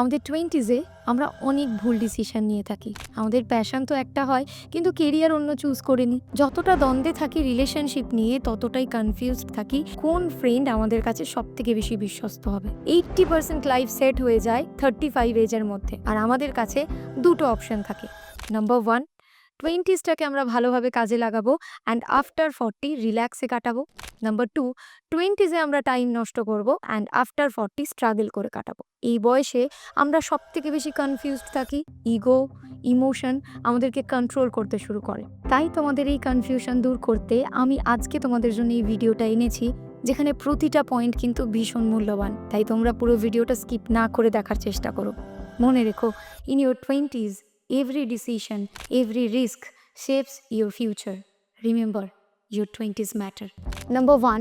আমাদের টোয়েন্টিজে আমরা অনেক ভুল ডিসিশন নিয়ে থাকি। আমাদের প্যাশন তো একটা হয়, কিন্তু কেরিয়ার অন্য চুজ করে নিই যতটা দ্বন্দ্বে থাকি রিলেশনশিপ নিয়ে ততটাই কনফিউজ থাকি, কোন ফ্রেন্ড আমাদের কাছে সব থেকে বেশি বিশ্বস্ত হবে। এইট্টি পার্সেন্ট লাইফ সেট হয়ে যায় থার্টি ফাইভ এজের মধ্যে, আর আমাদের কাছে দুটো অপশন থাকে। নাম্বার ওয়ান টোয়েন্টিসটাকে আমরা ভালোভাবে কাজে লাগাবো অ্যান্ড আফটার ফর্টি রিল্যাক্সে কাটাবো। নাম্বার টু টোয়েন্টিজে আমরা টাইম নষ্ট করব অ্যান্ড আফটার ফর্টি স্ট্রাগল করে কাটাবো। এই বয়সে আমরা সব থেকে বেশি কনফিউজড থাকি ইগো ইমোশন আমাদেরকে কন্ট্রোল করতে শুরু করে। তাই তোমাদের এই কনফিউশন দূর করতে আমি আজকে তোমাদের জন্য এই ভিডিওটা এনেছি, যেখানে প্রতিটা পয়েন্ট কিন্তু ভীষণ মূল্যবান। তাই তোমরা পুরো ভিডিওটা স্কিপ না করে দেখার চেষ্টা করো। মনে রেখো in your twenties every decision every risk shapes your future remember your twenties matter number one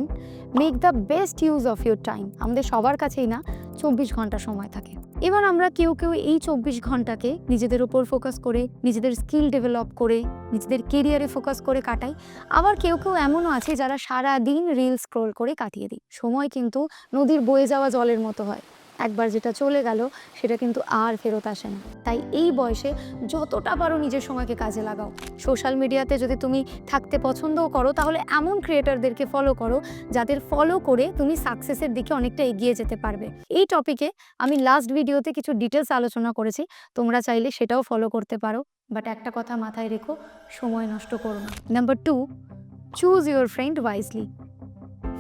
make the best use of your time আমাদের সবার কাছেই না, চব্বিশ ঘণ্টা সময় থাকে। এবার আমরা কেউ কেউ এই চব্বিশ ঘন্টাকে নিজেদের উপর ফোকাস করে, নিজেদের স্কিল ডেভেলপ করে, নিজেদের কেরিয়ারে ফোকাস করে কাটাই। আবার কেউ কেউ এমনও আছে যারা সারা দিন রিল স্ক্রোল করে কাটিয়ে দিই সময় কিন্তু নদীর বয়ে যাওয়া জলের মতো হয়। একবার যেটা চলে গেল, সেটা কিন্তু আর ফেরত আসে না। তাই এই বয়সে যতটা পারো নিজের সময়কে কাজে লাগাও। সোশ্যাল মিডিয়াতে যদি তুমি থাকতে পছন্দও করো, তাহলে এমন ক্রিয়েটারদেরকে ফলো করো, যাদের ফলো করে তুমি সাকসেসের দিকে অনেকটা এগিয়ে যেতে পারবে। এই টপিকে আমি লাস্ট ভিডিওতে কিছু ডিটেলস আলোচনা করেছি, তোমরা চাইলে সেটাও ফলো করতে পারো। বাট একটা কথা মাথায় রেখো, সময় নষ্ট করো না। Number two choose your friend wisely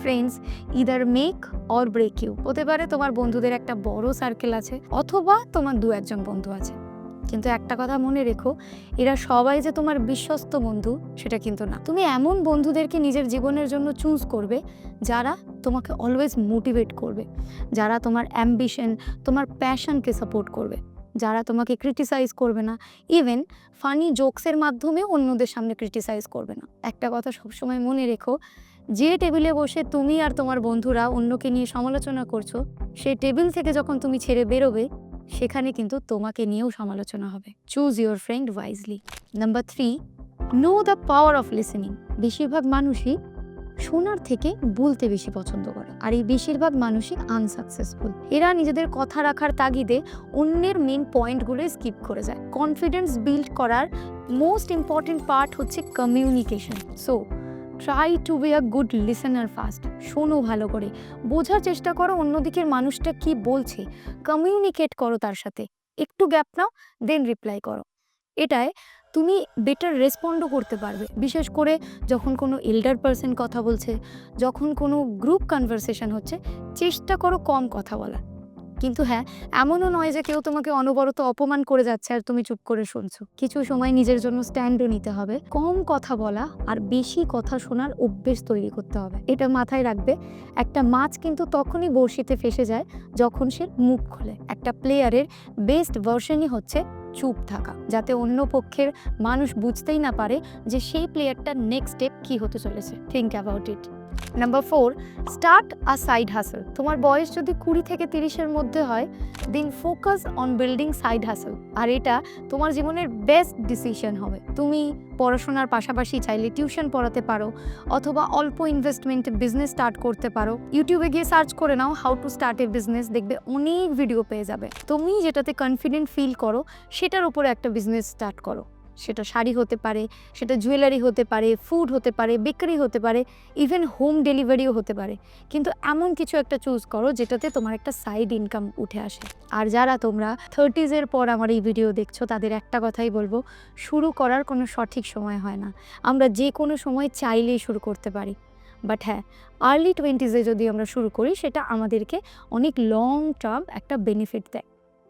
friends either make or break you হতে পারে তোমার বন্ধুদের একটা বড় সার্কেল আছে, অথবা তোমার দু একজন বন্ধু আছে। কিন্তু একটা কথা মনে রেখো, এরা সবাই যে তোমার বিশ্বস্ত বন্ধু, সেটা কিন্তু না। তুমি এমন বন্ধুদেরকে নিজের জীবনের জন্য চুজ করবে, যারা তোমাকে অলওয়েজ মোটিভেট করবে, যারা তোমার অ্যাম্বিশন তোমার প্যাশনকে সাপোর্ট করবে, যারা তোমাকে ক্রিটিসাইজ করবে না। ইভেন ফানি জোকসের মাধ্যমে অন্যদের সামনে ক্রিটিসাইজ করবে না। একটা কথা সবসময় মনে রেখো যে টেবিলে বসে তুমি আর তোমার বন্ধুরা অন্যকে নিয়ে সমালোচনা করছ সেই টেবিল থেকে যখন তুমি ছেড়ে বেরোবে, সেখানে কিন্তু তোমাকে নিয়েও সমালোচনা হবে। Choose your friend wisely number three know the power of listening বেশিরভাগ মানুষই শোনার থেকে বলতে বেশি পছন্দ করে, আর এই বেশিরভাগ মানুষই আনসাকসেসফুল এরা নিজেদের কথা রাখার তাগিদে অন্যের মেন পয়েন্টগুলো স্কিপ করে যায়। কনফিডেন্স বিল্ড করার মোস্ট ইম্পর্টেন্ট পার্ট হচ্ছে communication so try to be a good listener first শোনো ভালো করে। বোঝার চেষ্টা করো অন্যদিকের মানুষটা কি বলছে। কমিউনিকেট করো তার সাথে। একটু গ্যাপ নাও দেন রিপ্লাই করো। এটায় তুমি বেটার রেসপন্ডও করতে পারবে। বিশেষ করে যখন কোনো এল্ডার পার্সন কথা বলছে, যখন কোনো গ্রুপ কনভারসেশন হচ্ছে, চেষ্টা করো কম কথা বলার। কিন্তু হ্যাঁ এমনও নয় যে কেউ তোমাকে অনবরত অপমান করে যাচ্ছে আর তুমি চুপ করে শুনছো। কিছু সময় নিজের জন্য স্ট্যান্ডও নিতে হবে, কম কথা বলা আর বেশি কথা শোনার অভ্যেস তৈরি করতে হবে। এটা মাথায় রাখবে, একটা মাছ কিন্তু তখনই বড়শিতে ফেসে যায় যখন সে মুখ খোলে। একটা প্লেয়ারের বেস্ট ভার্সনই হচ্ছে চুপ থাকা, যাতে অন্য পক্ষের মানুষ বুঝতেই না পারে যে সেই প্লেয়ারটার নেক্সট স্টেপ কি হতে চলেছে। Think about it number four start a side hustle তোমার বয়স যদি কুড়ি থেকে তিরিশের মধ্যে হয় then focus on building side hustle আর এটা তোমার জীবনের বেস্ট ডিসিশন হবে। তুমি পড়াশোনার পাশাপাশি চাইলে টিউশন পড়াতে পারো, অথবা অল্প ইনভেস্টমেন্টে বিজনেস স্টার্ট করতে পারো। ইউটিউবে গিয়ে সার্চ করে নাও how to start a business দেখবে অনেক ভিডিও পেয়ে যাবে। তুমি যেটাতে কনফিডেন্ট ফিল করো, সেটার উপরে একটা বিজনেস স্টার্ট করো। সেটা শাড়ি হতে পারে, সেটা জুয়েলারি হতে পারে ফুড হতে পারে বেকারি হতে পারে ইভেন হোম ডেলিভারিও হতে পারে। কিন্তু এমন কিছু একটা চুজ করো যেটাতে তোমার একটা সাইড ইনকাম উঠে আসে। আর যারা তোমরা থার্টিজের পর আমার এই ভিডিও দেখছ, তাদের একটা কথাই বলব, শুরু করার কোনো সঠিক সময় হয় না। আমরা যে কোনো সময় চাইলেই শুরু করতে পারি। বাট হ্যাঁ আর্লি টোয়েন্টিজে যদি আমরা শুরু করি, সেটা আমাদেরকে অনেক লং টার্ম একটা বেনিফিট দেয়।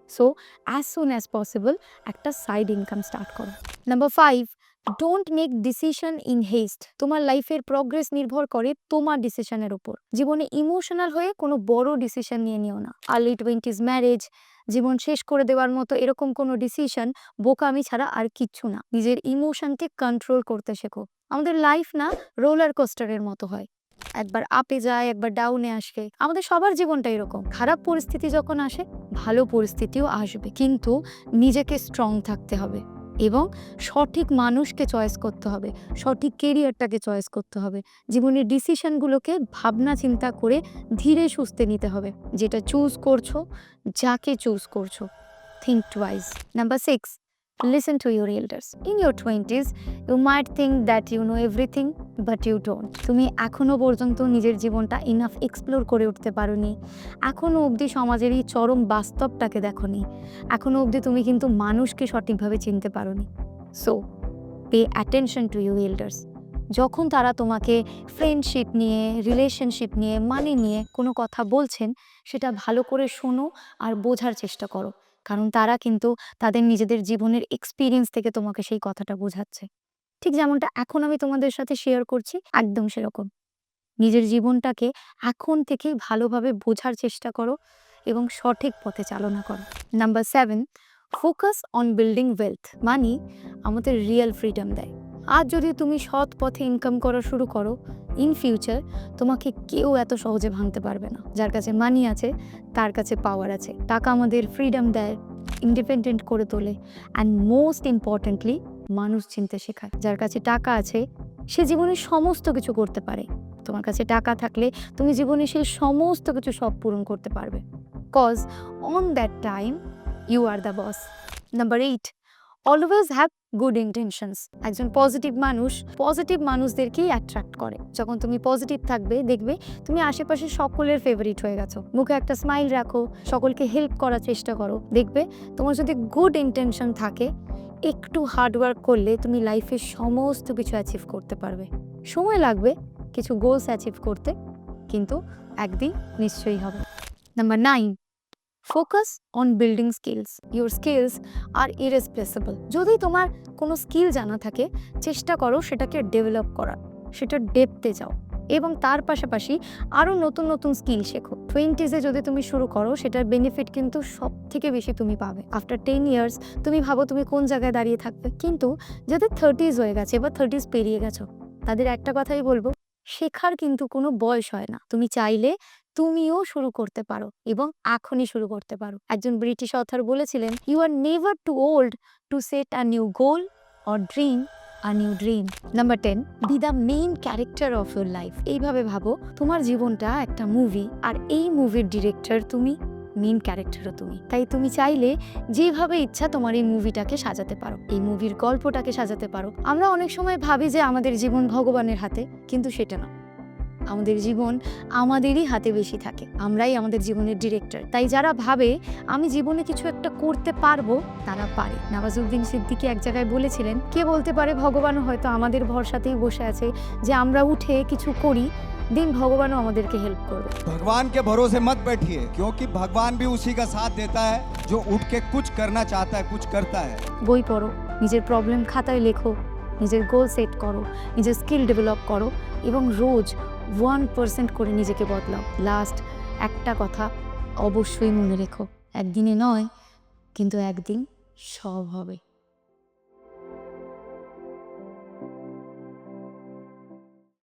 So as soon as possible একটা সাইড ইনকাম স্টার্ট করো। Number five don't make decision in haste তোমার লাইফের প্রগ্রেস নির্ভর করে তোমার ডিসিশনের উপর। জীবনে ইমোশনাল হয়ে কোনো বড় ডিসিশন নিয়ে নিও না। আর্লি টোয়েন্টিজ ম্যারেজ জীবন শেষ করে দেওয়ার মতো এরকম কোনো ডিসিশন বোকামি ছাড়া আর কিচ্ছু না। নিজের ইমোশনকে কন্ট্রোল করতে শেখো। আমাদের লাইফ না রোলার কোস্টারের মতো হয়। একবার আপে যায়, একবার ডাউনে আসে। আমাদের সবার জীবনটা এরকম। খারাপ পরিস্থিতি যখন আসে, ভালো পরিস্থিতিও আসবে। কিন্তু নিজেকে স্ট্রং থাকতে হবে। এবং সঠিক মানুষকে চয়েস করতে হবে, সঠিক কেরিয়ারটাকে চয়েস করতে হবে। জীবনের ডিসিশনগুলোকে ভাবনা চিন্তা করে ধীরে সুস্থে নিতে হবে। যেটা চুজ করছ, যাকে চুজ করছ think twice number six listen to your elders in your twenties you might think that you know everything but you don't তুমি এখনও পর্যন্ত নিজের জীবনটা ইনাফ এক্সপ্লোর করে উঠতে পারোনি। এখনও অবধি সমাজের এই চরম বাস্তবটাকে দেখোনি। এখনও অবধি তুমি কিন্তু মানুষকে সঠিকভাবে চিনতে পারোনি। So pay attention to you elders যখন তারা তোমাকে ফ্রেন্ডশিপ নিয়ে রিলেশনশিপ নিয়ে মানি নিয়ে কোনো কথা বলছেন, সেটা ভালো করে শোনো আর বোঝার চেষ্টা করো। কারণ তারা কিন্তু তাদের নিজেদের জীবনের এক্সপিরিয়েন্স থেকে তোমাকে সেই কথাটা বোঝাচ্ছে। ঠিক যেমনটা এখন আমি তোমাদের সাথে শেয়ার করছি, একদম সেরকম। নিজের জীবনটাকে এখন থেকেই ভালোভাবে বোঝার চেষ্টা করো এবং সঠিক পথে চালনা করো। Number seven focus on building wealth money আমাদের রিয়েল ফ্রিডম দেয়। আজ যদি তুমি সৎ পথে ইনকাম করা শুরু করো ইন ফিউচার তোমাকে কেউ এত সহজে ভাঙতে পারবে না। যার কাছে মানি আছে, তার কাছে পাওয়ার আছে। টাকা আমাদের ফ্রিডম দেয় ইন্ডিপেন্ডেন্ট করে তোলে। অ্যান্ড মোস্ট ইম্পর্ট্যান্টলি মানুষ চিনতে শেখায়। যার কাছে টাকা আছে, সে জীবনে সমস্ত কিছু করতে পারে। তোমার কাছে টাকা থাকলে তুমি জীবনে সেই সমস্ত কিছু সব পূরণ করতে পারবে। Cause on that time you are the boss number eight always have good intentions একজন পজিটিভ মানুষ পজিটিভ মানুষদেরকেই অ্যাট্রাক্ট করে। যখন তুমি পজিটিভ থাকবে, দেখবে তুমি আশেপাশে সকলের ফেভারিট হয়ে গেছো। মুখে একটা স্মাইল রাখো, সকলকে হেল্প করার চেষ্টা করো। দেখবে তোমার যদি গুড ইন্টেনশন থাকে একটু হার্ডওয়ার্ক করলে তুমি লাইফে সমস্ত কিছু অ্যাচিভ করতে পারবে। সময় লাগবে কিছু গোলস অ্যাচিভ করতে, কিন্তু একদিন নিশ্চয়ই হবে। Number nine focus on building skills your skills R irreplaceable যদি তোমার কোনো স্কিল জানা থাকে, চেষ্টা করো সেটাকে ডেভেলপ করার, সেটা ডেপতে যাও। এবং তার পাশাপাশি আরও নতুন নতুন স্কিল শেখো। টোয়েন্টিজে যদি তুমি শুরু করো, সেটার বেনিফিট কিন্তু সব থেকে বেশি তুমি পাবে। আফটার টেন ইয়ার্স তুমি ভাবো তুমি কোন জায়গায় দাঁড়িয়ে থাকবে। কিন্তু যাদের থার্টিজ হয়ে গেছে বা থার্টিজ পেরিয়ে গেছো, তাদের একটা কথাই বলব, শেখার কিন্তু কোনো বয়স হয় না। তুমি চাইলে তুমিও শুরু করতে পারো এবং এখনই শুরু করতে পারো। একজন ব্রিটিশ অথার বলেছিলেন you are never too old to set a new goal or dream a new dream number ten be the main character of your life এইভাবে ভাবো, তোমার জীবনটা একটা মুভি আর এই মুভির ডিরেক্টর তুমি মেইন ক্যারেক্টারও তুমি। তাই তুমি চাইলে যেভাবে ইচ্ছা তোমার এই মুভিটাকে সাজাতে পারো, এই মুভির গল্পটাকে সাজাতে পারো। আমরা অনেক সময় ভাবি যে আমাদের জীবন ভগবানের হাতে, কিন্তু সেটা না। আমাদের জীবন আমাদেরই হাতে বেশি থাকে আমরাই আমাদের জীবনের ডিরেক্টর তাই যারা ভাবে আমি জীবনে কিছু একটা করতে পারবো তারা পারে নওয়াজুদ্দিন সিদ্দিকি এক জায়গায় বলেছিলেন কে বলতে পারে ভগবানও হয়তো আমাদের ভরসাতেই বসে আছে যে আমরা উঠে কিছু করি দিন ভগবানও আমাদেরকে হেল্প করবে भगवान के भरोसे मत बैठिए क्योंकि भगवान भी उसी का साथ देता है जो उठ के कुछ करना चाहता है कुछ करता है বই পড়ো নিজের প্রবলেম খাতায় লেখো নিজের গোল সেট করো নিজের স্কিল ডেভেলপ করো এবং রোজ ওয়ান পার্সেন্ট করে নিজেকে বদলাও। লাস্ট একটা কথা অবশ্যই মনে রেখো। একদিনে নয়, কিন্তু একদিন সব হবে।